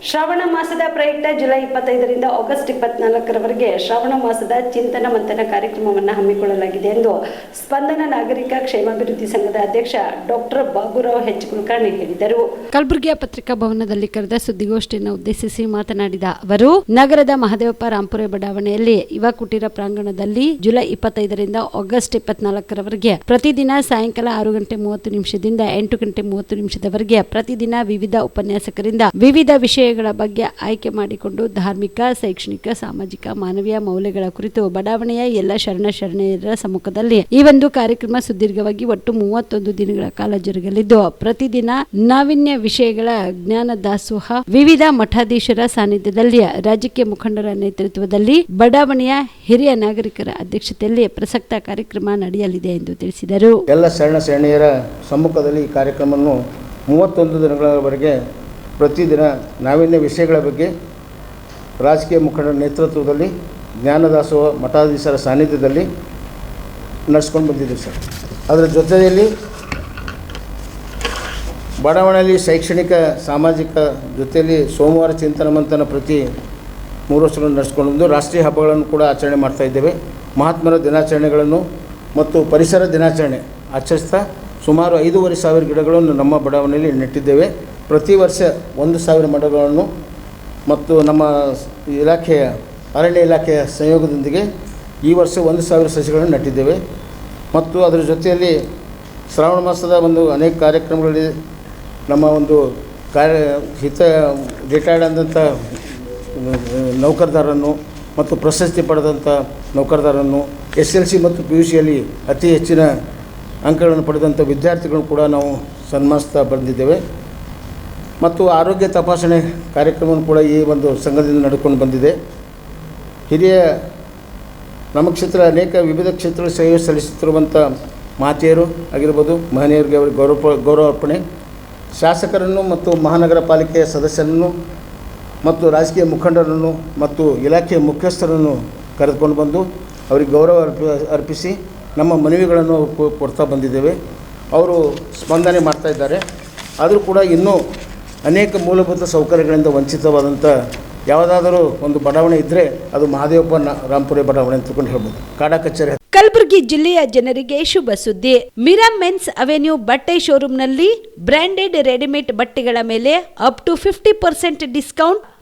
ಶ್ರಾವಣ ಮಾಸದ ಪ್ರಯುಕ್ತ ಜುಲೈ ಇಪ್ಪತ್ತೈದರಿಂದ ಆಗಸ್ಟ್ ಇಪ್ಪತ್ನಾಲ್ಕರವರೆಗೆ ಶ್ರಾವಣ ಮಾಸದ ಚಿಂತನ ಮಂಥನ ಕಾರ್ಯಕ್ರಮವನ್ನು ಹಮ್ಮಿಕೊಳ್ಳಲಾಗಿದೆ ಎಂದು ಸ್ಪಂದನ ನಾಗರಿಕ ಕ್ಷೇಮಾಭಿವೃದ್ಧಿ ಸಂಘದ ಅಧ್ಯಕ್ಷ ಡಾಕ್ಟರ್ ಬಾಬುರಾವ್ ಹೆಚ್ ಕುಲಕರ್ಣಿ ಹೇಳಿದರು. ಕಲಬುರಗಿಯ ಪತ್ರಿಕಾ ಭವನದಲ್ಲಿ ಕರೆದ ಸುದ್ದಿಗೋಷ್ಠಿಯನ್ನು ಉದ್ದೇಶಿಸಿ ಮಾತನಾಡಿದ ಅವರು, ನಗರದ ಮಹದೇವಪ್ಪ ರಾಂಪುರ ಬಡಾವಣೆಯಲ್ಲಿ ಯುವ ಕುಟೀರ ಪ್ರಾಂಗಣದಲ್ಲಿ ಜುಲೈ ಇಪ್ಪತ್ತೈದರಿಂದ ಆಗಸ್ಟ್ ಇಪ್ಪತ್ನಾಲ್ಕರವರೆಗೆ ಪ್ರತಿದಿನ ಸಾಯಂಕಾಲ ಆರು ಗಂಟೆ ಮೂವತ್ತು ನಿಮಿಷದಿಂದ ಎಂಟು ಗಂಟೆ ಮೂವತ್ತು ನಿಮಿಷದವರೆಗೆ ಪ್ರತಿದಿನ ವಿವಿಧ ಉಪನ್ಯಾಸಕರಿಂದ ವಿವಿಧ ವಿಷಯಗಳ ಬಗ್ಗೆ ಆಯ್ಕೆ ಮಾಡಿಕೊಂಡು ಧಾರ್ಮಿಕ, ಶೈಕ್ಷಣಿಕ, ಸಾಮಾಜಿಕ, ಮಾನವೀಯ ಮೌಲ್ಯಗಳ ಕುರಿತು ಬಡಾವಣೆಯ ಎಲ್ಲ ಶರಣ ಶರಣೆಯರ ಸಮ್ಮುಖದಲ್ಲಿ ಈ ಒಂದು ಕಾರ್ಯಕ್ರಮ ಸುದೀರ್ಘವಾಗಿ ಒಟ್ಟು ಮೂವತ್ತೊಂದು ದಿನಗಳ ಕಾಲ ಜರುಗಲಿದ್ದು, ಪ್ರತಿದಿನ ನಾವಿನ್ಯ ವಿಷಯಗಳ ಜ್ಞಾನ ದಾಸೋಹ ವಿವಿಧ ಮಠಾಧೀಶರ ಸಾನ್ನಿಧ್ಯದಲ್ಲಿ ರಾಜಕೀಯ ಮುಖಂಡರ ನೇತೃತ್ವದಲ್ಲಿ ಬಡಾವಣೆಯ ಹಿರಿಯ ನಾಗರಿಕರ ಅಧ್ಯಕ್ಷತೆಯಲ್ಲಿ ಪ್ರಸಕ್ತ ಕಾರ್ಯಕ್ರಮ ನಡೆಯಲಿದೆ ಎಂದು ತಿಳಿಸಿದರು. ಎಲ್ಲ ಶರಣ ಶರಣೆಯರ ಸಮ್ಮುಖದಲ್ಲಿ ಈ ಕಾರ್ಯಕ್ರಮವನ್ನು ಮೂವತ್ತೊಂದು ದಿನಗಳವರೆಗೆ ಪ್ರತಿದಿನ ನಾವೀನ್ಯ ವಿಷಯಗಳ ಬಗ್ಗೆ ರಾಜಕೀಯ ಮುಖಂಡರ ನೇತೃತ್ವದಲ್ಲಿ ಜ್ಞಾನದಾಸೋಹ ಮಠಾಧೀಶರ ಸಾನ್ನಿಧ್ಯದಲ್ಲಿ ನಡೆಸ್ಕೊಂಡು ಬಂದಿದ್ದೀವಿ ಸರ್. ಅದರ ಜೊತೆಯಲ್ಲಿ ಬಡಾವಣೆಯಲ್ಲಿ ಶೈಕ್ಷಣಿಕ, ಸಾಮಾಜಿಕ ಜೊತೆಯಲ್ಲಿ ಸೋಮವಾರ ಚಿಂತನ ಮಂಥನ ಪ್ರತಿ ಮೂರು ವರ್ಷಗಳನ್ನು ನಡೆಸ್ಕೊಂಡು ಬಂದು ರಾಷ್ಟ್ರೀಯ ಹಬ್ಬಗಳನ್ನು ಕೂಡ ಆಚರಣೆ ಮಾಡ್ತಾ ಇದ್ದೇವೆ. ಮಹಾತ್ಮರ ದಿನಾಚರಣೆಗಳನ್ನು ಮತ್ತು ಪರಿಸರ ದಿನಾಚರಣೆ ಆಚರಿಸ್ತಾ ಸುಮಾರು ಐದೂವರೆ ಸಾವಿರ ಗಿಡಗಳನ್ನು ನಮ್ಮ ಬಡಾವಣೆಯಲ್ಲಿ ನೆಟ್ಟಿದ್ದೇವೆ. ಪ್ರತಿ ವರ್ಷ ಒಂದು ಸಾವಿರ ಮರಗಳನ್ನು ಮತ್ತು ನಮ್ಮ ಇಲಾಖೆಯ ಅರಣ್ಯ ಇಲಾಖೆಯ ಸಂಯೋಗದೊಂದಿಗೆ ಈ ವರ್ಷ ಒಂದು ಸಾವಿರ ಸಸಿಗಳನ್ನು ನೆಟ್ಟಿದ್ದೇವೆ. ಮತ್ತು ಅದರ ಜೊತೆಯಲ್ಲಿ ಶ್ರಾವಣ ಮಾಸದ ಒಂದು ಅನೇಕ ಕಾರ್ಯಕ್ರಮಗಳಲ್ಲಿ ನಮ್ಮ ಒಂದು ಕಾರ್ಯ ಹಿತ ರಿಟೈರ್ಡ್ ಆದಂಥ ನೌಕರದಾರನ್ನು ಮತ್ತು ಪ್ರಶಸ್ತಿ ಪಡೆದಂಥ ನೌಕರದಾರನ್ನು ಎಸ್ ಎಲ್ ಸಿ ಮತ್ತು ಪಿ ಯು ಸಿಯಲ್ಲಿ ಅತಿ ಹೆಚ್ಚಿನ ಅಂಕಗಳನ್ನು ಪಡೆದಂಥ ವಿದ್ಯಾರ್ಥಿಗಳನ್ನು ಕೂಡ ನಾವು ಸನ್ಮಾನಿಸ್ತಾ ಬಂದಿದ್ದೇವೆ. ಮತ್ತು ಆರೋಗ್ಯ ತಪಾಸಣೆ ಕಾರ್ಯಕ್ರಮವನ್ನು ಕೂಡ ಈ ಒಂದು ಸಂಘದಿಂದ ನಡ್ಕೊಂಡು ಬಂದಿದೆ. ಹಿರಿಯ ನಮ್ಮ ಕ್ಷೇತ್ರ ಅನೇಕ ವಿವಿಧ ಕ್ಷೇತ್ರಗಳಲ್ಲಿ ಸೇವೆ ಸಲ್ಲಿಸುತ್ತಿರುವಂಥ ಮಾತೆಯರು ಆಗಿರ್ಬೋದು, ಮಹನೀಯರಿಗೆ ಅವರಿಗೆ ಗೌರವ ಗೌರವ ಅರ್ಪಣೆ. ಶಾಸಕರನ್ನು ಮತ್ತು ಮಹಾನಗರ ಪಾಲಿಕೆಯ ಸದಸ್ಯರನ್ನು ಮತ್ತು ರಾಜಕೀಯ ಮುಖಂಡರನ್ನು ಮತ್ತು ಇಲಾಖೆಯ ಮುಖ್ಯಸ್ಥರನ್ನು ಕರೆದುಕೊಂಡು ಬಂದು ಅವರಿಗೆ ಗೌರವ ಅರ್ಪಿ, ಅರ್ಪಿಸಿ ನಮ್ಮ ಮನವಿಗಳನ್ನು ಕೊಡ್ತಾ ಬಂದಿದ್ದೇವೆ. ಅವರು ಸ್ಪಂದನೆ ಮಾಡ್ತಾ ಇದ್ದಾರೆ. ಆದರೂ ಕೂಡ ಇನ್ನೂ ಅನೇಕ ಮೂಲಭೂತ ಸೌಕರ್ಯಗಳಿಂದ ವಂಚಿತವಾದಂಥ ಯಾವುದಾದರೂ ಒಂದು ಬಡಾವಣೆ ಇದ್ದರೆ ಅದು ಮಹಾದೇವಪ್ಪ ರಾಮ್ಪುರಿ ಬಡಾವಣೆ ಅಂತ ತಿಳ್ಕೊಂಡು ಹೇಳ್ಬೋದು. ಕಾಡಾ ಕಚೇರಿ. ಕಲಬುರಗಿ ಜಿಲ್ಲೆಯ ಜನರಿಗೆ ಶುಭ ಸುದ್ದಿ. ಮಿರಾ ಮೆನ್ಸ್ ಅವೆನ್ಯೂ ಬಟ್ಟೆ ಶೋರೂಮ್ನಲ್ಲಿ ಬ್ರಾಂಡೆಡ್ ರೆಡಿಮೇಡ್ ಬಟ್ಟೆಗಳ ಮೇಲೆ up to fifty percent discount